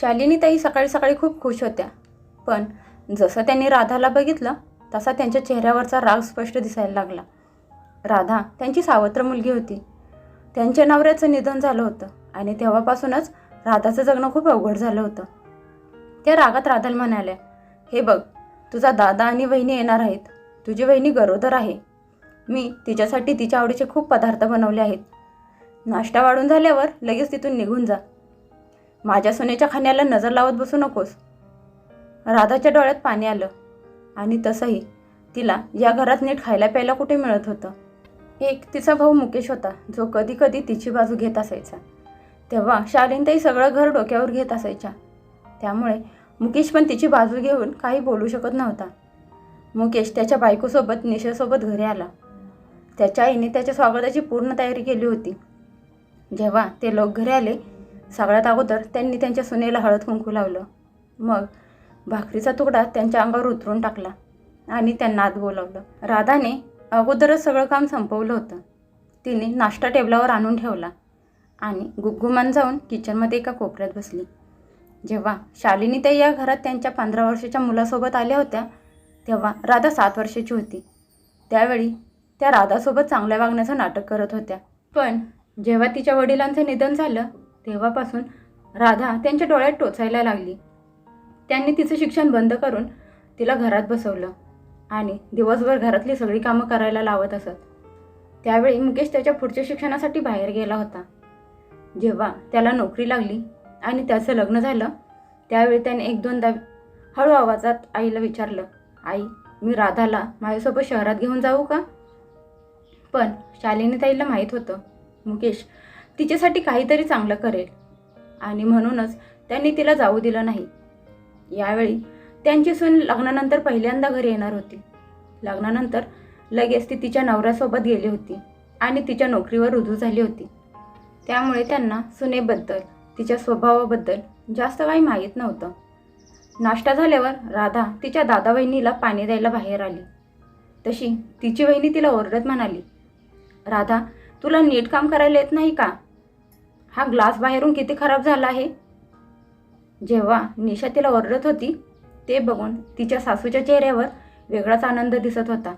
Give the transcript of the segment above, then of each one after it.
शालिनी ताई सकाळी सकाळी खूप खुश होत्या. पण जसं त्यांनी राधाला बघितलं तसा त्यांच्या चेहऱ्यावरचा राग स्पष्ट दिसायला लागला. राधा त्यांची सावत्र मुलगी होती. त्यांच्या नवऱ्याचं निधन झालं होतं आणि तेव्हापासूनच राधाचं जगणं खूप अवघड झालं होतं. त्या रागात राधाला म्हणाल्या हे बघ तुझा दादा आणि वहिनी येणार आहेत. तुझी वहिनी गरोदर आहे. मी तिच्यासाठी तिच्या आवडीचे खूप पदार्थ बनवले आहेत. नाश्ता वाढून झाल्यावर लगेच तिथून निघून जा. माझ्या सोन्याच्या खाण्याला नजर लावत बसू नकोस. राधाच्या डोळ्यात पाणी आलं. आणि तसंही तिला या घरात नीट खायला प्यायला कुठे मिळत होतं? एक तिचा भाऊ मुकेश होता जो कधी कधी तिची बाजू घेत असायचा. तेव्हा शालीनताई सगळं घर डोक्यावर घेत असायच्या. त्यामुळे मुकेश पण तिची बाजू घेऊन काही बोलू शकत नव्हता. मुकेश त्याच्या बायकोसोबत निशेसोबत घरी आला. त्याच्या आईने त्याच्या स्वागताची पूर्ण तयारी केली होती. जेव्हा ते लोक घरी आले सगळ्यात अगोदर त्यांनी त्यांच्या सुनेला हळद कुंकू लावलं. मग भाकरीचा तुकडा त्यांच्या अंगावर उतरून टाकला आणि त्यांना आत बोलावलं. राधाने अगोदरच सगळं काम संपवलं होतं. तिने नाश्ता टेबलावर आणून ठेवला आणि गुगुमान जाऊन किचनमध्ये एका कोपऱ्यात बसली. जेव्हा शालिनी त्या या घरात त्यांच्या पंधरा वर्षाच्या मुलासोबत आल्या होत्या तेव्हा राधा सात वर्षाची होती. त्यावेळी त्या राधासोबत चांगल्या वागण्याचं नाटक करत होत्या. पण जेव्हा तिच्या वडिलांचं निधन झालं तेव्हापासून राधा त्यांच्या डोळ्यात टोचायला लागली. त्यांनी तिचं शिक्षण बंद करून तिला घरात बसवलं आणि दिवसभर घरातली सगळी कामं करायला लावत असत. त्यावेळी मुकेश त्याच्या पुढच्या शिक्षणासाठी बाहेर गेला होता. जेव्हा त्याला नोकरी लागली आणि त्याचं लग्न झालं त्यावेळी त्याने एक दोनदा हळू आवाजात आईला विचारलं आई मी राधाला माझ्यासोबत शहरात घेऊन जाऊ का? पण शालिनी ताईला माहीत होतं. मुकेश तिच्यासाठी काहीतरी चांगलं करेल. आणि म्हणूनच त्यांनी तिला जाऊ दिलं नाही. यावेळी त्यांची सून लग्नानंतर पहिल्यांदा घरी येणार होती. लग्नानंतर लगेच ती तिच्या नवऱ्यासोबत गेली होती आणि तिच्या नोकरीवर रुजू झाली होती. त्यामुळे त्यांना सुनेबद्दल तिच्या स्वभावाबद्दल जास्त काही माहीत नव्हतं. नाश्ता झाल्यावर राधा तिच्या दादा वहिनीला पाणी द्यायला बाहेर आली. तशी तिची वहिनी तिला ओरडत म्हणाली राधा तुला नीट काम करायला येत नाही का? हा ग्लास बाहेरून किती खराब झाला आहे? जेव्हा निशा तिला ओरडत होती ते बघून तिच्या सासूच्या चेहऱ्यावर वेगळाच आनंद दिसत होता.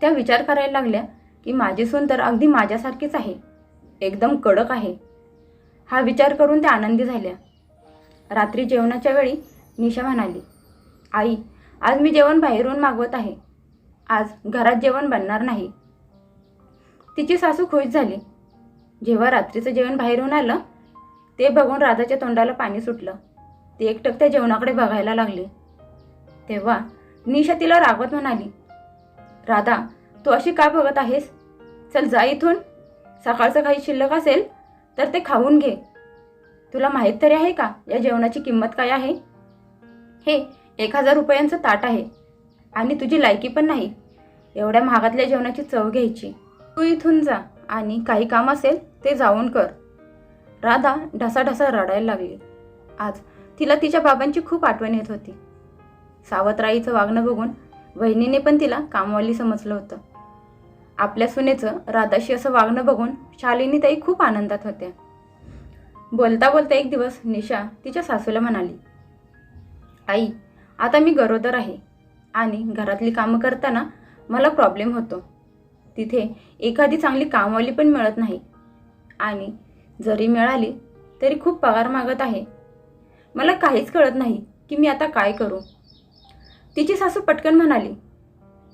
त्या विचार करायला लागल्या की माझी सून तर अगदी माझ्यासारखीच आहे. एकदम कडक आहे. हा विचार करून त्या आनंदी झाल्या. रात्री जेवणाच्या वेळी निशा म्हणाली आई आज मी जेवण बाहेरून मागवत आहे. आज घरात जेवण बनणार नाही. तिची सासू खुश झाली. जेव्हा रात्रीचं जेवण बाहेरून आलं ते बघून राधाच्या तोंडाला पाणी सुटलं. ती एकटक त्या जेवणाकडे बघायला लागली. तेव्हा निशा तिला रागवत म्हणाली राधा तू अशी का बघत आहेस? चल जा इथून. सकाळचं काही शिल्लक असेल तर ते खाऊन घे. तुला माहीत तरी आहे का या जेवणाची किंमत काय आहे? हे एक हजार रुपयांचं ताट आहे आणि तुझी लायकी पण नाही. एवढ्या महागातल्या जेवणाची चव घ्यायची. तू इथून जा आणि काही काम असेल ते जाऊन कर. राधा ढसाढसा रडायला लागली. आज तिला तिच्या बाबांची खूप आठवण येत होती. सावत्राईचं वागणं बघून वहिनीने पण तिला कामवाली समजलं होतं. आपल्या सुनेचं राधाशी असं वागणं बघून शालिनी ताई खूप आनंदात होत्या. बोलता बोलता एक दिवस निशा तिच्या सासूला म्हणाली आई आता मी गरोदर आहे आणि घरातली कामं करताना मला प्रॉब्लेम होतो. तिथे एखादी चांगली कामवाली पण मिळत नाही. आणि जरी मिळाली तरी खूप पगार मागत आहे. मला काहीच कळत नाही की मी आता काय करू. तिची सासू पटकन म्हणाली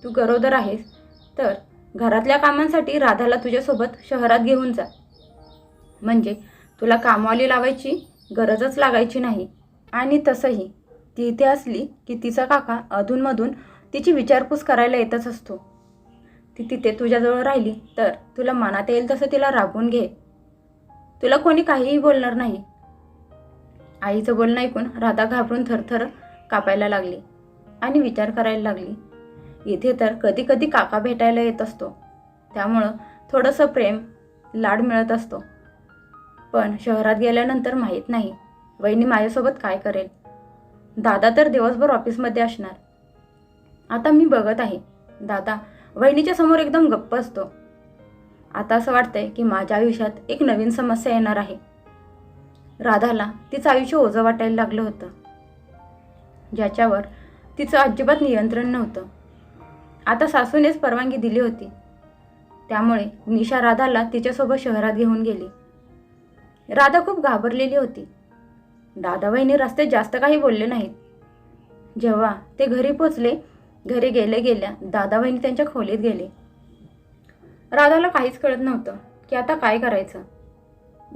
तू गरोदर आहेस तर घरातल्या कामांसाठी राधाला तुझ्यासोबत शहरात घेऊन जा. म्हणजे तुला कामवाली लावायची गरजच लागायची नाही. आणि तसंही ती इथे असली की तिचा काका अधूनमधून तिची विचारपूस करायला येतच असतो. ती तिथे तुझ्याजवळ राहिली तर तुला मनात येईल तसं तिला राबवून घे. तुला कोणी काहीही बोलणार नाही. आईचं बोलणं ऐकून राधा घाबरून थरथर कापायला लागली आणि विचार करायला लागली. इथे तर कधी कधी काका भेटायला येत असतो. त्यामुळं थोडंसं प्रेम लाड मिळत असतो. पण शहरात गेल्यानंतर माहीत नाही वहिनी माझ्यासोबत काय करेल? दादा तर दिवसभर ऑफिसमध्ये असणार. आता मी बघत आहे. दादा वहिनीच्या समोर एकदम गप्प असतो. आता असं वाटतंय की माझ्या आयुष्यात एक नवीन समस्या येणार आहे. राधाला तिचं आयुष्य ओझं वाटायला लागलं होतं. ज्याच्यावर तिचं अजिबात नियंत्रण नव्हतं. आता सासूनेच परवानगी दिली होती. त्यामुळे निशा राधाला तिच्यासोबत शहरात घेऊन गेली. राधा खूप घाबरलेली होती. दादाबाईंनी रस्त्यात जास्त काही बोलले नाहीत. जेव्हा ते घरी पोचले घरी गेले गेल्या दादाबाईंनी त्यांच्या खोलीत गेले. राधाला काहीच कळत नव्हतं की आता काय करायचं.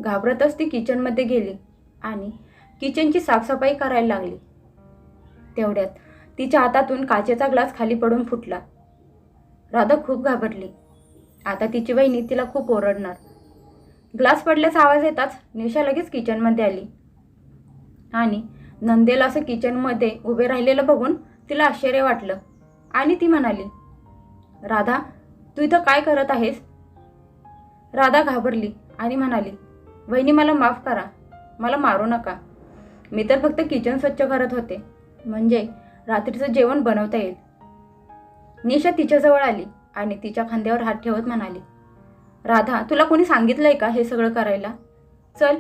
घाबरतच ती किचनमध्ये गेली आणि किचनची साफसफाई करायला लागली. तेवढ्यात तिच्या हातातून काचेचा ग्लास खाली पडून फुटला. राधा खूप घाबरली. आता तिची बहिणी तिला खूप ओरडणार. ग्लास पडल्याचा आवाज येताच निशा लगेच किचनमध्ये आली. आणि नंदेला असं किचनमध्ये उभे राहिलेलं बघून तिला आश्चर्य वाटलं आणि ती म्हणाली राधा तू इथं काय करत आहेस? राधा घाबरली आणि म्हणाली वहिनी मला माफ करा. मला मारू नका. मी तर फक्त किचन स्वच्छ करत होते. म्हणजे रात्रीचं जेवण बनवता येईल. निशा तिच्याजवळ आली आणि तिच्या खांद्यावर हात ठेवत म्हणाली राधा तुला कोणी सांगितलंय का हे सगळं करायला? चल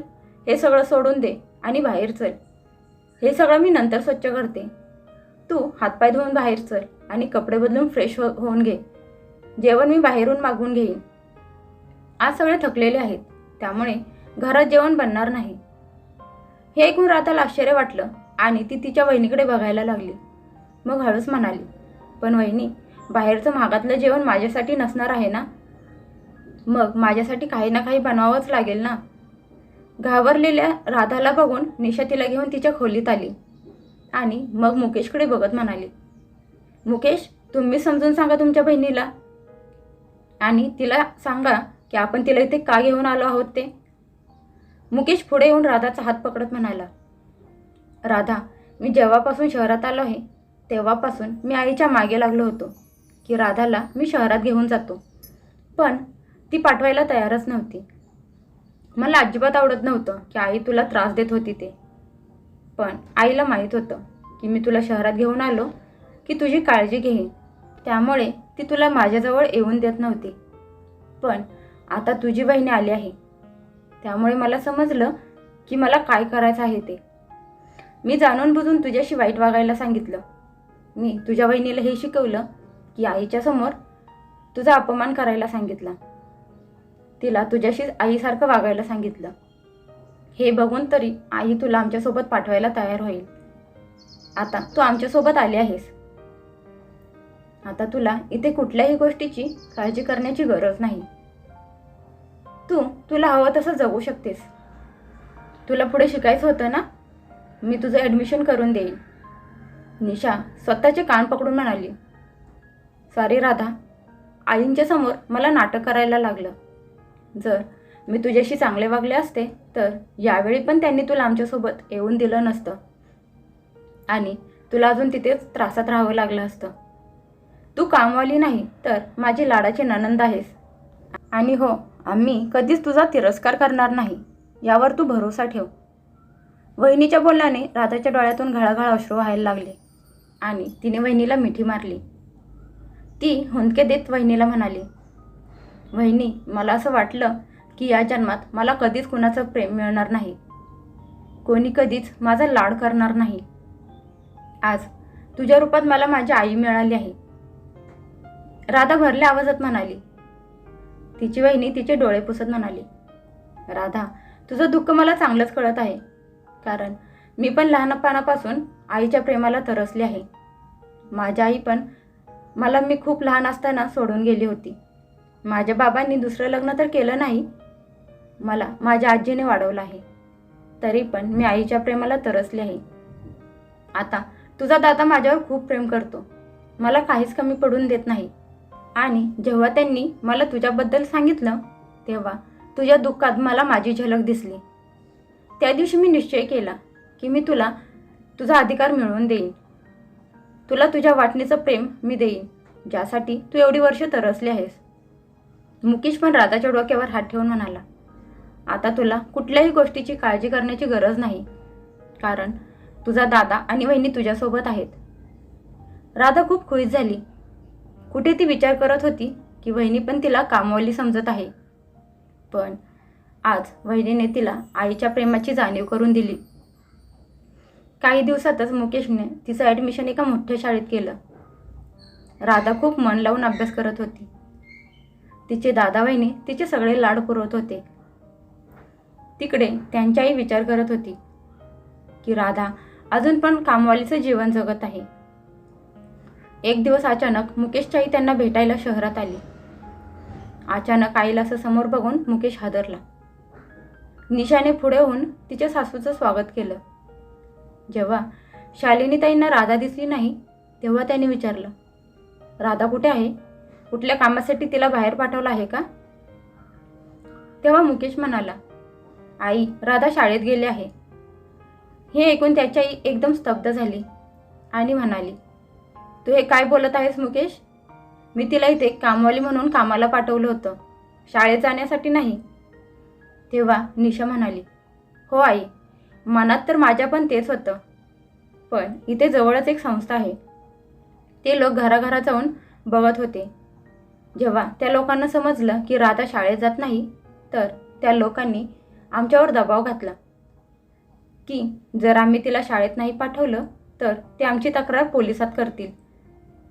हे सगळं सोडून दे आणि बाहेर चल. हे सगळं मी नंतर स्वच्छ करते. तू हातपाय धुवून बाहेर चल आणि कपडे बदलून फ्रेश हो होऊन घे. जेवण मी बाहेरून मागून घेईन. आज सगळे थकलेले आहेत त्यामुळे घरात जेवण बनणार नाही. हे ऐकून राधाला आश्चर्य वाटलं आणि ती तिच्या वहिनीकडे बघायला लागली. मग हळूच म्हणाली पण वहिनी बाहेरचं महागातलं जेवण माझ्यासाठी नसणार आहे ना? मग माझ्यासाठी काही ना काही बनवावंच लागेल ना? घाबरलेल्या राधाला बघून निशा तिला घेऊन तिच्या खोलीत आली आणि मग मुकेशकडे बघत म्हणाली मुकेश तुम्ही समजून सांगा तुमच्या बहिणीला आणि तिला सांगा की आपण तिला इथे का घेऊन आलो आहोत ते? मुकेश पुढे येऊन राधाचा हात पकडत म्हणाला राधा मी जेव्हापासून शहरात आलो आहे तेव्हापासून मी आईच्या मागे लागलो होतो की राधाला मी शहरात घेऊन जातो. पण ती पाठवायला तयारच नव्हती. मला अजिबात आवडत नव्हतं की आई तुला त्रास देत होती ते. पण आईला माहीत होतं की मी तुला शहरात घेऊन आलो की तुझी काळजी घेईन त्यामुळे ती तुला माझ्याजवळ येऊन देत नव्हती. पण आता तुझी बहिणी आली आहे. त्यामुळे मला समजलं की मला काय करायचं आहे ते. मी जाणून बुजून तुझ्याशी वाईट वागायला सांगितलं. मी तुझ्या बहिणीला हे शिकवलं की आईच्या समोर तुझा अपमान करायला सांगितला. तिला तुझ्याशी आईसारखं वागायला सांगितलं. हे बघून तरी आई तुला आमच्यासोबत पाठवायला तयार होईल. आता तू आमच्यासोबत आली आहेस. आता तुला इथे कुठल्याही गोष्टीची काळजी करण्याची गरज नाही. तू तुला हवं तसं जगू शकतेस. तुला पुढे शिकायचं होतं ना? मी तुझं ॲडमिशन करून देईन. निशा स्वतःचे कान पकडून म्हणाली. सॉरी राधा. आईंच्या समोर मला नाटक करायला लागलं. जर मी तुझ्याशी चांगले वागले असते तर यावेळी पण त्यांनी तुला आमच्यासोबत येऊन दिलं नसतं. आणि तुला अजून तिथेच त्रासात राहावं लागलं असतं. तू कामवाली नाही तर माझी लाडाचे ननंद आहेस. आणि हो आम्ही कधीच तुझा तिरस्कार करणार नाही यावर तू भरोसा ठेव. वहिनीच्या बोलण्याने राधाच्या डोळ्यातून घळाघळा अश्रू व्हायला लागले आणि तिने वहिनीला मिठी मारली. ती हुंदके देत वहिनीला म्हणाली वहिनी मला असं वाटलं की या जन्मात मला कधीच कुणाचं प्रेम मिळणार नाही. कोणी कधीच माझा लाड करणार नाही. आज तुझ्या रूपात मला माझी आई मिळाली आहे. राधा भरल्या आवाजात म्हणाली तिची वहिनी तिचे डोळे पुसत म्हणाली राधा तुझं दुःख मला चांगलंच कळत आहे कारण मी पण लहानपणापासून आईच्या प्रेमाला तरसली आहे. माझ्या आई पण मला मी खूप लहान असताना सोडून गेली होती. माझ्या बाबांनी दुसरं लग्न तर केलं नाही. मला माझ्या आजीने वाढवलं आहे. तरी पण मी आईच्या प्रेमाला तरसली आहे. आता तुझा दादा माझ्यावर खूप प्रेम करतो. मला काहीच कमी पडून देत नाही. आणि जेव्हा त्यांनी मला तुझ्याबद्दल सांगितलं तेव्हा तुझ्या दुःखात मला माझी झलक दिसली. त्या दिवशी मी निश्चय केला की मी तुला तुझा अधिकार मिळवून देईन. तुला तुझ्या वाटणीचं प्रेम मी देईन ज्यासाठी तू एवढी वर्ष तरसली आहेस. मुकेश पण राधाच्या डोक्यावर हात ठेवून म्हणाला आता तुला कुठल्याही गोष्टीची काळजी करण्याची गरज नाही कारण तुझा दादा आणि वहिनी तुझ्यासोबत आहेत. राधा खूप खुश झाली कुठे ती विचार करत होती की वहिनी पण तिला कामवाली समजत आहे. पण आज वहिनीने तिला आईच्या प्रेमाची जाणीव करून दिली. काही दिवसातच मुकेशने तिचं ॲडमिशन एका मोठ्या शाळेत केलं. राधा खूप मन लावून अभ्यास करत होती. तिचे दादा वहिनी तिचे सगळे लाड पुरवत होते. तिकडे त्यांच्याही विचार करत होती की राधा अजून पण कामवालीचं जीवन जगत आहे. एक दिवस अचानक मुकेशच्या आई त्यांना भेटायला शहरात आली. अचानक आईला असं समोर बघून मुकेश हादरला. निशाने पुढे होऊन तिच्या सासूचं स्वागत केलं. जेव्हा शालिनीताईंना राधा दिसली नाही तेव्हा त्याने विचारलं राधा कुठे आहे? कुठल्या कामासाठी तिला बाहेर पाठवलं आहे का? तेव्हा मुकेश म्हणाला आई राधा शाळेत गेली आहे. हे ऐकून त्याची आई एकदम स्तब्ध झाली आणि म्हणाली तू हे काय बोलत आहेस मुकेश? मी तिला इथे कामवाली म्हणून कामाला पाठवलं होतं. शाळेत जाण्यासाठी नाही. तेव्हा निशा म्हणाली हो आई मनात तर माझ्या पण तेच होतं. पण इथे जवळच एक संस्था आहे. ते लोक घराघरात जाऊन बघत होते. जेव्हा त्या लोकांना समजलं की राधा शाळेत जात नाही तर त्या लोकांनी आमच्यावर दबाव घातला. की जर आम्ही तिला शाळेत नाही पाठवलं तर ते आमची तक्रार पोलिसात करतील.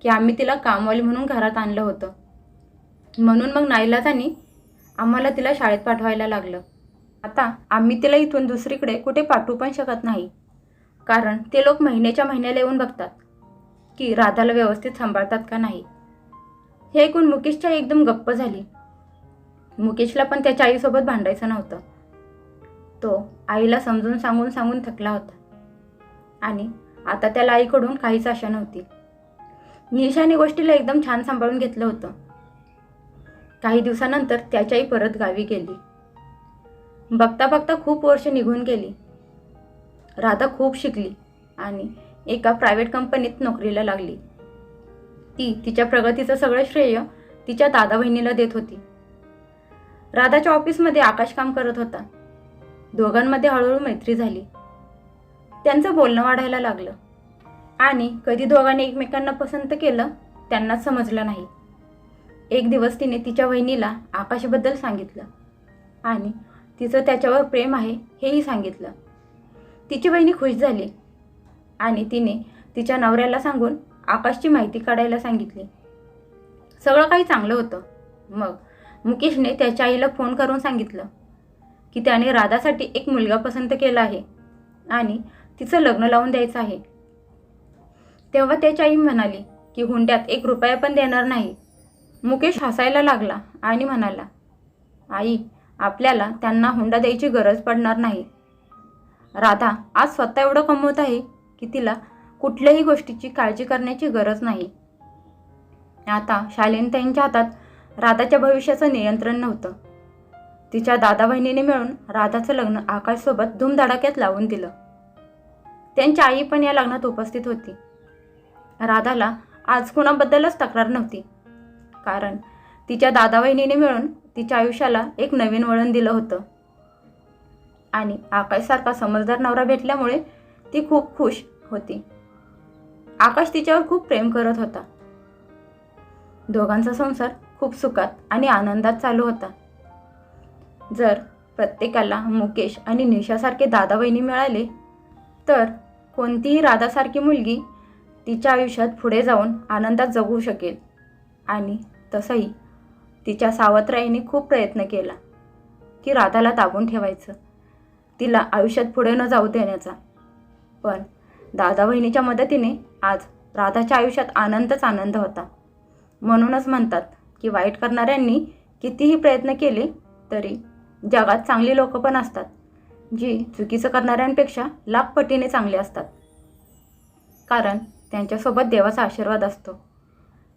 की आम्ही तिला कामवाली म्हणून घरात आणलं होतं. म्हणून मग नाईलाजानी आम्हाला तिला शाळेत पाठवायला लागलं. आता आम्ही तिला इथून दुसरीकडे कुठे पाठवू पण शकत नाही. कारण ते लोक महिन्याच्या महिन्याला येऊन बघतात की राधाला व्यवस्थित सांभाळतात का नाही. हे ऐकून मुकेशच्या एकदम गप्प झाली. मुकेशला पण त्याच्या आईसोबत भांडायचं नव्हतं. तो आईला समजून सांगून सांगून थकला होता. आणि आता त्याला आईकडून काहीच आशा नव्हती. निशाने गोष्टीला एकदम छान सांभाळून घेतलं होतं. काही दिवसानंतर त्याच्याही परत गावी गेली. बघता बघता खूप वर्ष निघून गेली. राधा खूप शिकली आणि एका प्रायव्हेट कंपनीत नोकरीला लागली. ती तिच्या प्रगतीचं सगळं श्रेय तिच्या दादा बहिणीला देत होती. राधाच्या ऑफिसमध्ये आकाश काम करत होता. दोघांमध्ये हळूहळू मैत्री झाली. त्यांचं बोलणं वाढायला लागलं. आणि कधी दोघांनी एकमेकांना पसंत केलं त्यांना समजलं नाही. एक दिवस तिने तिच्या वहिनीला आकाशबद्दल सांगितलं. आणि तिचं त्याच्यावर प्रेम आहे हेही सांगितलं. तिची बहिणी खुश झाली आणि तिने तिच्या नवऱ्याला सांगून आकाशची माहिती काढायला सांगितली. सगळं काही चांगलं होतं. मग मुकेशने त्याच्या आईला फोन करून सांगितलं की त्याने राधासाठी एक मुलगा पसंत केला आहे आणि तिचं लग्न लावून द्यायचं आहे. तेव्हा त्याची आई म्हणाली की हुंड्यात एक रुपया पण देणार नाही. मुकेश हसायला लागला आणि म्हणाला आई आपल्याला त्यांना हुंडा द्यायची गरज पडणार नाही. राधा आज स्वतः एवढं कमवत आहे की तिला कुठल्याही गोष्टीची काळजी करण्याची गरज नाही. आता शालीनताईंच्या हातात राधाच्या भविष्याचं नियंत्रण नव्हतं. तिच्या दादा बहिणीने मिळून राधाचं लग्न आकाशसोबत धूमधडाक्यात लावून दिलं. त्यांची आई पण या लग्नात उपस्थित होती. राधाला आज कुणाबद्दलच तक्रार नव्हती. कारण तिच्या दादावहिनीने मिळून तिच्या आयुष्याला एक नवीन वळण दिलं होतं. आणि आकाशसारखा समजदार नवरा भेटल्यामुळे ती खूप खुश होती. आकाश तिच्यावर खूप प्रेम करत होता. दोघांचा संसार खूप सुखात आणि आनंदात चालू होता. जर प्रत्येकाला मुकेश आणि निशासारखे दादा बहिणी मिळाले तर कोणतीही राधासारखी मुलगी तिच्या आयुष्यात पुढे जाऊन आनंदात जगू शकेल. आणि तसंही तिच्या सावत्राईने खूप प्रयत्न केला. की राधाला दाबून ठेवायचं. तिला आयुष्यात पुढे न जाऊ देण्याचा. पण दादा बहिणीच्या मदतीने आज राधाच्या आयुष्यात आनंदच आनंद होता. म्हणूनच म्हणतात की वाईट करणाऱ्यांनी कितीही प्रयत्न केले तरी जगात चांगली लोक पण असतात जी चुकीचं करणाऱ्यांपेक्षा लाखपटीने चांगले असतात. कारण त्यांच्यासोबत देवाचा आशीर्वाद असतो.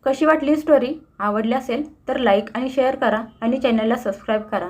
कशी वाटली स्टोरी आवडली असेल तर लाईक आणि शेअर करा आणि चॅनलला सबस्क्राईब करा.